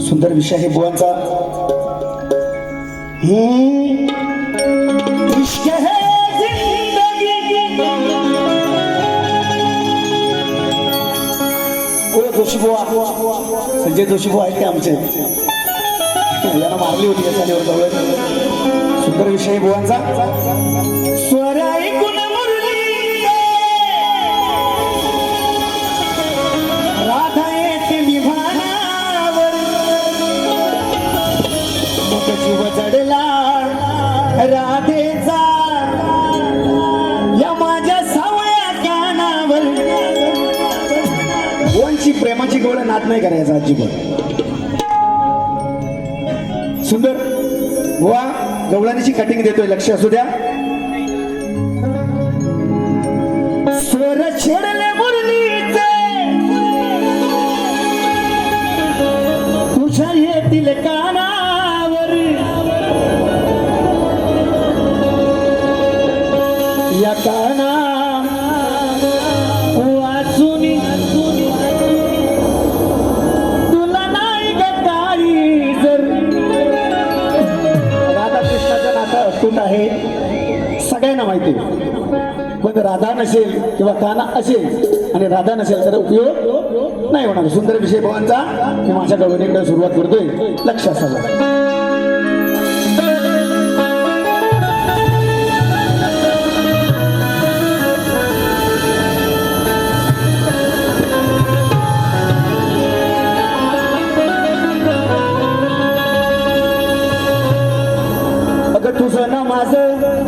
सुंदर विषय आहे बुवांचा. हम्म. इश्क है जिंदगी. जोशी बुवा. संजय जोशी बुवा आहेत ते आमचे. यांना मारली होती या चालीवर सुंदर विषय आहे बुवांचा. स्वर राधेचा या माझ्या सावळ्या कानावर. कोणची प्रेमाची गोळ नात नाही करायचा अजिबात. सुंदर वा गवळणीची कटिंग देतोय लक्ष असू द्या. स्वर छेडले मुरलीचे. तुझ्या येतील काना सगळ्यांना माहिती पण राधा नसेल किंवा काना असेल आणि राधा नसेल तर उपयोग नाही होणार. सुंदर विषय भवांचा मी माझ्या गवणीकडे सुरुवात करतोय. लक्ष असावं तुझं ना माझं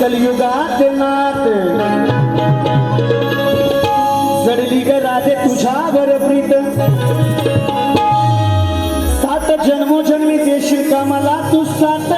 कलियुगात नात. जडली ग राधे तुझ्यावर प्रीत. सात जन्मोजन्मी देशील का मला तू सात